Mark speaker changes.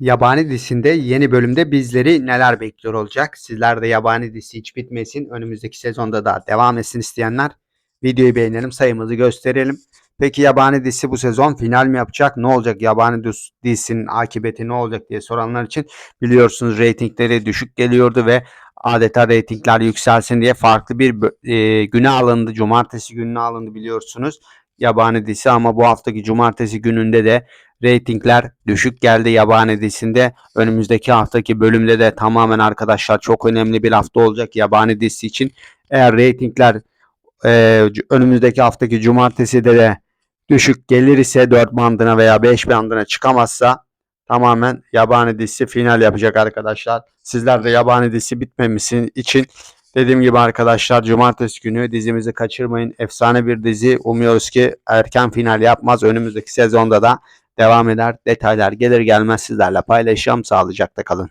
Speaker 1: Yabani dizisinde yeni bölümde bizleri neler bekliyor olacak? Sizler de yabani dizisi hiç bitmesin. Önümüzdeki sezonda da devam etsin isteyenler videoyu beğenelim, sayımızı gösterelim. Peki yabani dizisi bu sezon final mi yapacak? Ne olacak? Yabani diz- dizisinin akıbeti ne olacak diye soranlar için biliyorsunuz reytingleri düşük geliyordu ve adeta reytingler yükselsin diye farklı bir e, güne alındı. Cumartesi gününe alındı biliyorsunuz. Yabani dizisi ama bu haftaki cumartesi gününde de reytingler düşük geldi yabani dizisinde. Önümüzdeki haftaki bölümde de tamamen arkadaşlar çok önemli bir hafta olacak yabani dizisi için. Eğer reytingler e, önümüzdeki haftaki cumartesi de, de düşük gelir ise 4 bandına veya 5 bandına çıkamazsa tamamen yabani dizisi final yapacak arkadaşlar. Sizler de yabani dizisi bitmemesi için dediğim gibi arkadaşlar cumartesi günü dizimizi kaçırmayın. Efsane bir dizi. Umuyoruz ki erken final yapmaz. Önümüzdeki sezonda da devam eder. Detaylar gelir gelmez sizlerle paylaşacağım. Sağlıcakla kalın.